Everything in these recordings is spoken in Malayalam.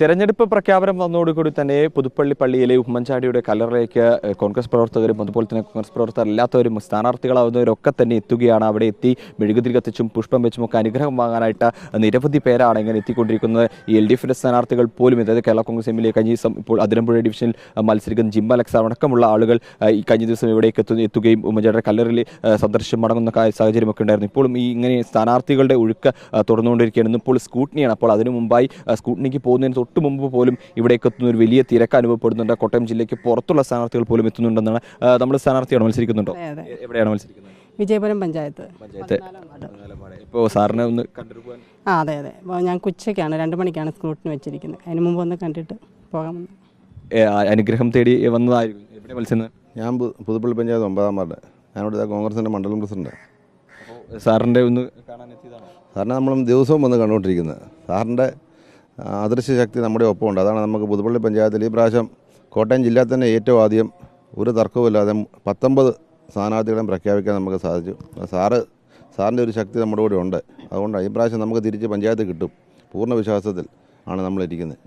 തെരഞ്ഞെടുപ്പ് പ്രഖ്യാപനം വന്നതോടുകൂടി തന്നെ പുതുപ്പള്ളി പള്ളിയിലെ ഉമ്മൻചാണ്ടിയുടെ കല്ലറയിലേക്ക് കോൺഗ്രസ് പ്രവർത്തകരും അതുപോലെ തന്നെ കോൺഗ്രസ് പ്രവർത്തകർ അല്ലാത്തവരും സ്ഥാനാർത്ഥികളാവുന്നവരൊക്കെ തന്നെ എത്തുകയാണ്. അവിടെ എത്തി മെഴുകുതിരി കത്തിച്ചും പുഷ്പം വെച്ചും ഒക്കെ അനുഗ്രഹം വാങ്ങാനായിട്ട് നിരവധി പേരാണ് ഇങ്ങനെ എത്തിക്കൊണ്ടിരിക്കുന്നത്. എൽ ഡി എഫിന്റെ സ്ഥാനാർത്ഥികൾ പോലും അതായത് കേരള കോൺഗ്രസ് എമ്മിലെ കഴിഞ്ഞ ദിവസം ഇപ്പോൾ അതിരമ്പുഴ ഡിവിഷനിൽ മത്സരിക്കുന്ന ജിം അലക്സ് അടക്കമുള്ള ആളുകൾ ഈ കഴിഞ്ഞ ദിവസം ഇവിടേക്ക് എത്തു എത്തുകയും ഉമ്മൻചാണ്ടിയുടെ കല്ലറിൽ സന്ദർശനം മടങ്ങുന്ന സാഹചര്യമൊക്കെ ഉണ്ടായിരുന്നു. ഇപ്പോഴും ഈ ഇങ്ങനെ സ്ഥാനാർത്ഥികളുടെ ഒഴുക്ക് തുടർന്നുകൊണ്ടിരിക്കുകയാണ്. ഇന്നിപ്പോൾ സ്കൂട്ടിനിയാണ് അപ്പോൾ അതിനു മുമ്പായി സ്കൂട്ടനിക്ക് പോകുന്നതിന് തൊട്ട് മുമ്പ് പോലും ഇവിടേക്ക് എത്തുന്ന ഒരു വലിയ തിരക്ക് അനുഭവപ്പെടുന്നുണ്ട്. കോട്ടയം ജില്ലയ്ക്ക് പുറത്തുള്ള സ്ഥാനാർത്ഥികൾ പോലും എത്തുന്നുണ്ടെന്നാണ് നമ്മൾ സ്ഥാനാർത്ഥിയാണ് മത്സരിക്കുന്നുണ്ടോ? എവിടെയാണ് മത്സരിക്കുന്നത്? വിജയപുരം പഞ്ചായത്ത്. ഇപ്പോൾ സാറിനെ ഒന്ന് കണ്ടിട്ട് പോകാൻ ആ അതെ അതെ. ഞാൻ ഉച്ചയ്ക്കാണ് രണ്ട് മണിക്കാണ് സ്ക്രൂട്ടിന് വെച്ചിരിക്കുന്നത്. അതിന് മുമ്പ് ഒന്ന് കണ്ടിട്ട് പോകാമെന്ന്. അനുഗ്രഹം തേടി വന്നതായിരുന്നു. എവിടെ മത്സരം ഞാൻ പുതുപ്പള്ളി പഞ്ചായത്ത് ഒമ്പതാം വാർഡ്. ഞാനിവിടുത്തെ കോൺഗ്രസിന്റെ മണ്ഡലം പ്രസിഡന്റ്. അപ്പോൾ സാറിന്റെ ഒന്ന് കാണാൻ എത്തിയതാണോ? സാറിനെ നമ്മൾ ദിവസവും വന്ന് കണ്ടുകൊണ്ടിരിക്കുന്നത്. സാറിന്റെ ആ, അദൃശ്യ ശക്തി നമ്മുടെ ഒപ്പമുണ്ട്. അതാണ് നമുക്ക് പുതുപ്പള്ളി പഞ്ചായത്തിൽ ഈ പ്രാവശ്യം കോട്ടയം ജില്ലയിൽ തന്നെ ഏറ്റവും ആദ്യം ഒരു തർക്കവുമില്ലാതെ പത്തൊമ്പത് സ്ഥാനാർത്ഥികളെയും പ്രഖ്യാപിക്കാൻ നമുക്ക് സാധിച്ചു. സാറ് സാറിന്റെ ഒരു ശക്തി നമ്മുടെ കൂടെ ഉണ്ട്. അതുകൊണ്ട് ഈ പ്രാവശ്യം നമുക്ക് തിരിച്ച് പഞ്ചായത്ത് കിട്ടും. പൂർണ വിശ്വാസത്തിൽ ആണ് നമ്മളിരിക്കുന്നത്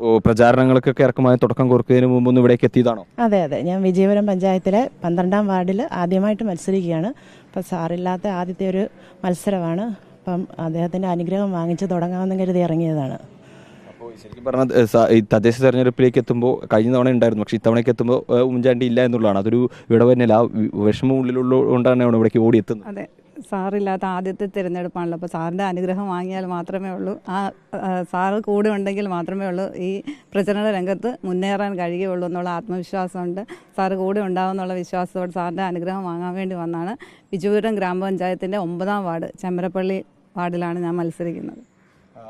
ഓ പ്രചാരണങ്ങൾക്കൊക്കെ ഇറക്കമായി തുടക്കം കുറിക്കുന്നതിന് മുമ്പ് ഒന്ന് ഇവിടേക്ക് എത്തിയതാണോ? അതെ അതെ. ഞാൻ വിജയപുരം പഞ്ചായത്തിലെ പന്ത്രണ്ടാം വാർഡിൽ ആദ്യമായിട്ട് മത്സരിക്കുകയാണ്. അപ്പോൾ സാറില്ലാത്ത ആദ്യത്തെ ഒരു മത്സരമാണ് അപ്പം അദ്ദേഹത്തിന്റെ അനുഗ്രഹം വാങ്ങിച്ച് തുടങ്ങാമെന്ന് കരുതി ഇറങ്ങിയതാണ്. അപ്പോൾ ശരിക്കും പറഞ്ഞാൽ തദ്ദേശ തെരഞ്ഞെടുപ്പിലേക്ക് എത്തുമ്പോൾ കഴിഞ്ഞ തവണ ഉണ്ടായിരുന്നു. പക്ഷേ ഇത്തവണയ്ക്ക് എത്തുമ്പോൾ ഉമ്മൻചാണ്ടി ഇല്ല എന്നുള്ളതാണ്. അതൊരു വിടവ് തന്നെയല്ല. ആ വിഷമം ഉള്ളിലുള്ള കൊണ്ടാണ് ഇവിടേക്ക് ഓടി എത്തുന്നത് അതെ. സാറില്ലാത്ത ആദ്യത്തെ തിരഞ്ഞെടുപ്പാണല്ലോ. അപ്പോൾ സാറിന്റെ അനുഗ്രഹം വാങ്ങിയാൽ മാത്രമേ ഉള്ളൂ. ആ സാർ സാറ് കൂടെ ഉണ്ടെങ്കിൽ മാത്രമേ ഉള്ളൂ ഈ പ്രചരണ രംഗത്ത് മുന്നേറാൻ കഴിയുള്ളൂ എന്നുള്ള ആത്മവിശ്വാസമുണ്ട്. സാറ് കൂടെ ഉണ്ടാവുമെന്നുള്ള വിശ്വാസത്തോടെ സാറിന്റെ അനുഗ്രഹം വാങ്ങാൻ വേണ്ടി വന്നാണ്. വിജുപുരം ഗ്രാമപഞ്ചായത്തിന്റെ ഒമ്പതാം വാർഡ് ചെമ്മരപ്പള്ളി വാർഡിലാണ് ഞാൻ മത്സരിക്കുന്നത്.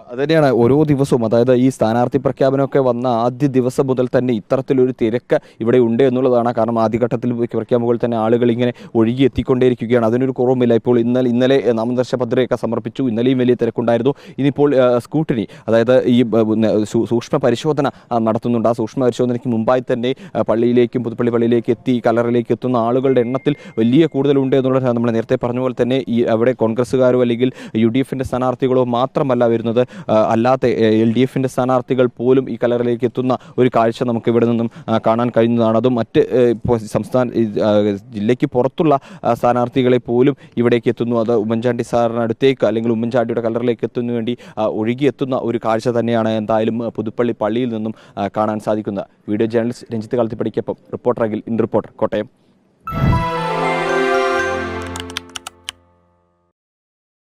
ആ, അത് തന്നെയാണ് ഓരോ ദിവസവും അതായത് ഈ സ്ഥാനാർത്ഥി പ്രഖ്യാപനമൊക്കെ വന്ന ആദ്യ ദിവസം മുതൽ തന്നെ ഇത്തരത്തിലൊരു തിരക്ക് ഇവിടെ ഉണ്ട് എന്നുള്ളതാണ്. കാരണം ആദ്യഘട്ടത്തിൽ പ്രഖ്യാപനങ്ങൾ തന്നെ ആളുകൾ ഇങ്ങനെ ഒഴുകി എത്തിക്കൊണ്ടേയിരിക്കുകയാണ് അതിനൊരു കുറവുമില്ല. ഇപ്പോൾ ഇന്നലെ ഇന്നലെ നാമനിർദ്ദേശ പത്രികയൊക്കെ സമർപ്പിച്ചു. ഇന്നലെയും വലിയ തിരക്കുണ്ടായിരുന്നു. ഇനിയിപ്പോൾ സ്കൂട്ടിനി അതായത് ഈ സൂക്ഷ്മ പരിശോധന നടത്തുന്നുണ്ട്. ആ സൂക്ഷ്മ പരിശോധനയ്ക്ക് മുമ്പായി തന്നെ പള്ളിയിലേക്കും പുതുപ്പള്ളി പള്ളിയിലേക്ക് എത്തി കലറിലേക്ക് എത്തുന്ന ആളുകളുടെ എണ്ണത്തിൽ വലിയ കൂടുതലുണ്ട് എന്നുള്ളതാണ്. നമ്മൾ നേരത്തെ പറഞ്ഞ പോലെ തന്നെ ഈ അവിടെ കോൺഗ്രസ്സുകാരോ അല്ലെങ്കിൽ യു ഡി എഫിന്റെ സ്ഥാനാർത്ഥികളോ മാത്രമല്ല വരുന്നത്. അല്ലാത്ത എൽ ഡി എഫിന്റെ സ്ഥാനാർത്ഥികൾ പോലും ഈ കലറിലേക്ക് എത്തുന്ന ഒരു കാഴ്ച നമുക്ക് ഇവിടെ നിന്നും കാണാൻ കഴിയുന്നതാണ്. അതും മറ്റ് സംസ്ഥാന ജില്ലയ്ക്ക് പുറത്തുള്ള സ്ഥാനാർത്ഥികളെ പോലും ഇവിടേക്ക് എത്തുന്നു. അത് ഉമ്മൻചാണ്ടി സാറിനടുത്തേക്ക് അല്ലെങ്കിൽ ഉമ്മൻചാണ്ടിയുടെ കലറിലേക്ക് എത്തുന്നു വേണ്ടി ഒഴുകിയെത്തുന്ന ഒരു കാഴ്ച തന്നെയാണ് എന്തായാലും പുതുപ്പള്ളി പള്ളിയിൽ നിന്നും കാണാൻ സാധിക്കുന്നത്. Video journalist Ranjith കളത്തിപ്പടിക്കൊപ്പം reporter Akhil in reporter Kottayam.